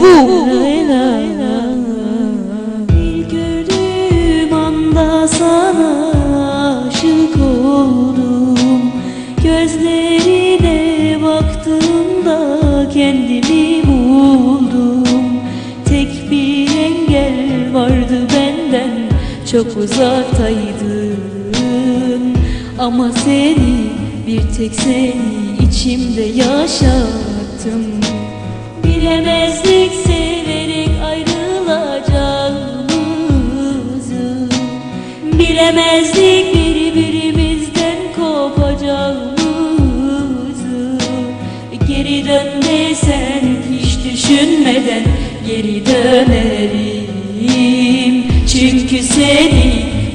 Wu. Bir gördüğüm anda sana aşık oldum. Gözlerine baktığımda kendimi buldum. Tek bir engel vardı benden çok uzaktaydın. Ama seni bir tek seni içimde yaşattım. Bilemezdik severek ayrılacağımızı Bilemezdik birbirimizden kopacağımızı. Geri dön hiç düşünmeden geri dönerim. Çünkü seni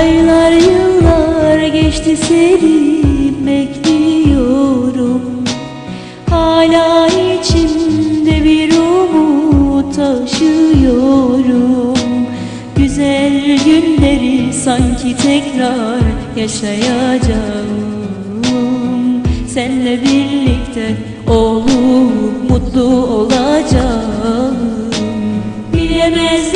Aylar yıllar geçti seni bekliyorum. Hala içimde bir umut taşıyorum. Güzel günleri sanki tekrar yaşayacağım. Senle birlikte olup mutlu olacağım. Bilemezdik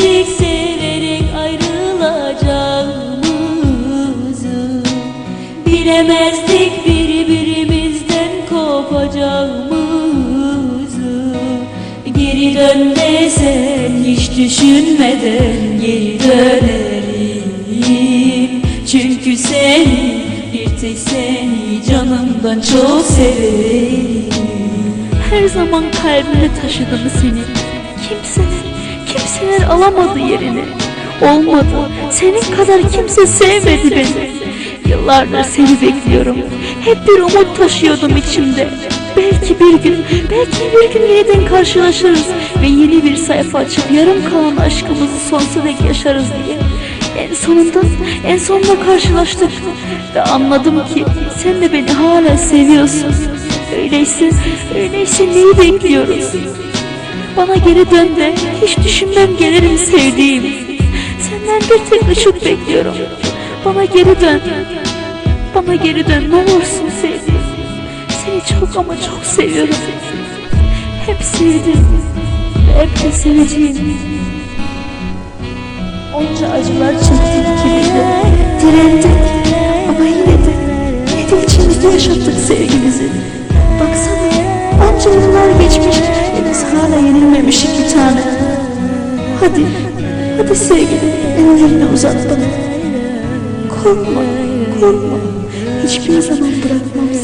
Geri dön desen hiç düşünmeden geri dönerim. Çünkü seni bir tek seni canımdan çok severim. Her zaman kalbimde taşıdım seni. Kimseler, kimseler alamadı yerini. Olmadı, senin kadar kimse sevmedi beni. Yıllardır seni bekliyorum. Hep bir umut taşıyordum içimde Belki bir gün, belki bir gün yeniden karşılaşırız Ve yeni bir sayfa açıp yarım kalan aşkımızı sonsuza dek yaşarız diye. En sonunda, en sonunda karşılaştık Ve anladım ki sen de beni hala seviyorsun. Öyleyse, öyleyse neyi bekliyoruz? Bana geri dön de hiç düşünmem gelirim sevdiğim? Senden bir tek ışık bekliyorum. Bana geri dön. Bana geri dön ne olursun sevdiğim çok ama çok seviyorum. Hep sevdim. Hep de seveceğim. Onca acılar çektik ikimiz de Direndik ama yine de Yine de içimizde yaşattık sevgimizi. Baksana onca yıllar geçmiş. Ve biz hala yenilmemiş iki tane. Hadi, hadi sevgilim ellerini uzat bana Korkma, korkma. Hiçbir zaman bırakmam seni